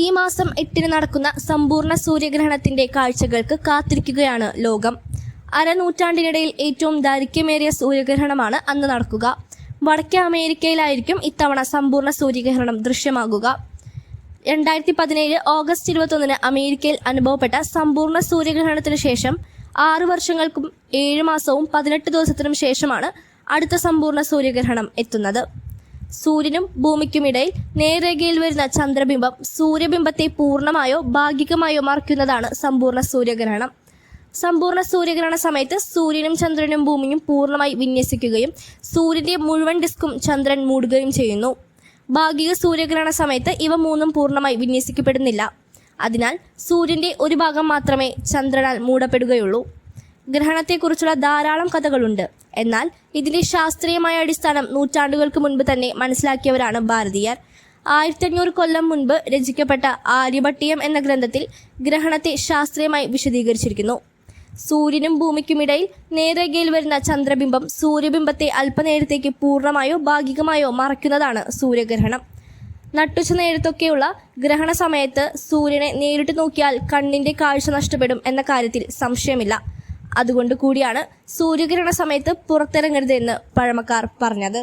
ഈ മാസം എട്ടിന് നടക്കുന്ന സമ്പൂർണ സൂര്യഗ്രഹണത്തിന്റെ കാഴ്ചകൾക്ക് കാത്തിരിക്കുകയാണ് ലോകം. അരനൂറ്റാണ്ടിനിടയിൽ ഏറ്റവും ദൈർഘ്യമേറിയ സൂര്യഗ്രഹണമാണ് അന്ന് നടക്കുക. വടക്കേ അമേരിക്കയിലായിരിക്കും ഇത്തവണ സമ്പൂർണ സൂര്യഗ്രഹണം ദൃശ്യമാകുക. രണ്ടായിരത്തി പതിനേഴ് ഓഗസ്റ്റ് ഇരുപത്തൊന്നിന് അമേരിക്കയിൽ അനുഭവപ്പെട്ട സമ്പൂർണ സൂര്യഗ്രഹണത്തിന് ശേഷം ആറു വർഷങ്ങൾക്കും ഏഴ് മാസവും പതിനെട്ട് ദിവസത്തിനും ശേഷമാണ് അടുത്ത സമ്പൂർണ സൂര്യഗ്രഹണം എത്തുന്നത്. സൂര്യനും ഭൂമിക്കുമിടയിൽ നേർരേഖയിൽ വരുന്ന ചന്ദ്രബിംബം സൂര്യബിംബത്തെ പൂർണമായോ ഭാഗികമായോ മറയ്ക്കുന്നതാണ് സമ്പൂർണ സൂര്യഗ്രഹണം. സമ്പൂർണ സൂര്യഗ്രഹണ സമയത്ത് സൂര്യനും ചന്ദ്രനും ഭൂമിയും പൂർണമായി വിന്യസിക്കുകയും സൂര്യന്റെ മുഴുവൻ ഡിസ്കും ചന്ദ്രൻ മൂടുകയും ചെയ്യുന്നു. ഭാഗിക സൂര്യഗ്രഹണ സമയത്ത് ഇവ മൂന്നും പൂർണമായി വിന്യസിക്കപ്പെടുന്നില്ല. അതിനാൽ സൂര്യന്റെ ഒരു ഭാഗം മാത്രമേ ചന്ദ്രനാൽ മൂടപ്പെടുകയുള്ളൂ. ഗ്രഹണത്തെക്കുറിച്ചുള്ള ധാരാളം കഥകളുണ്ട്. എന്നാൽ ഇതിന്റെ ശാസ്ത്രീയമായ അടിസ്ഥാനം നൂറ്റാണ്ടുകൾക്ക് മുൻപ് തന്നെ മനസ്സിലാക്കിയവരാണ് ഭാരതീയർ. ആയിരത്തഞ്ഞൂറ് കൊല്ലം മുൻപ് രചിക്കപ്പെട്ട ആര്യഭട്ടീയം എന്ന ഗ്രന്ഥത്തിൽ ഗ്രഹണത്തെ ശാസ്ത്രീയമായി വിശദീകരിച്ചിരിക്കുന്നു. സൂര്യനും ഭൂമിക്കുമിടയിൽ നേരേഖയിൽ വരുന്ന ചന്ദ്രബിംബം സൂര്യബിംബത്തെ അല്പനേരത്തേക്ക് പൂർണമായോ ഭാഗികമായോ മറയ്ക്കുന്നതാണ് സൂര്യഗ്രഹണം. നട്ടുച്ച നേരത്തൊക്കെയുള്ള ഗ്രഹണ സമയത്ത് സൂര്യനെ നേരിട്ട് നോക്കിയാൽ കണ്ണിന്റെ കാഴ്ച നഷ്ടപ്പെടും എന്ന കാര്യത്തിൽ സംശയമില്ല. അതുകൊണ്ട് കൂടിയാണ് സൂര്യഗ്രഹണ സമയത്ത് പുറത്തിറങ്ങരുതെന്ന് പഴമക്കാർ പറഞ്ഞത്.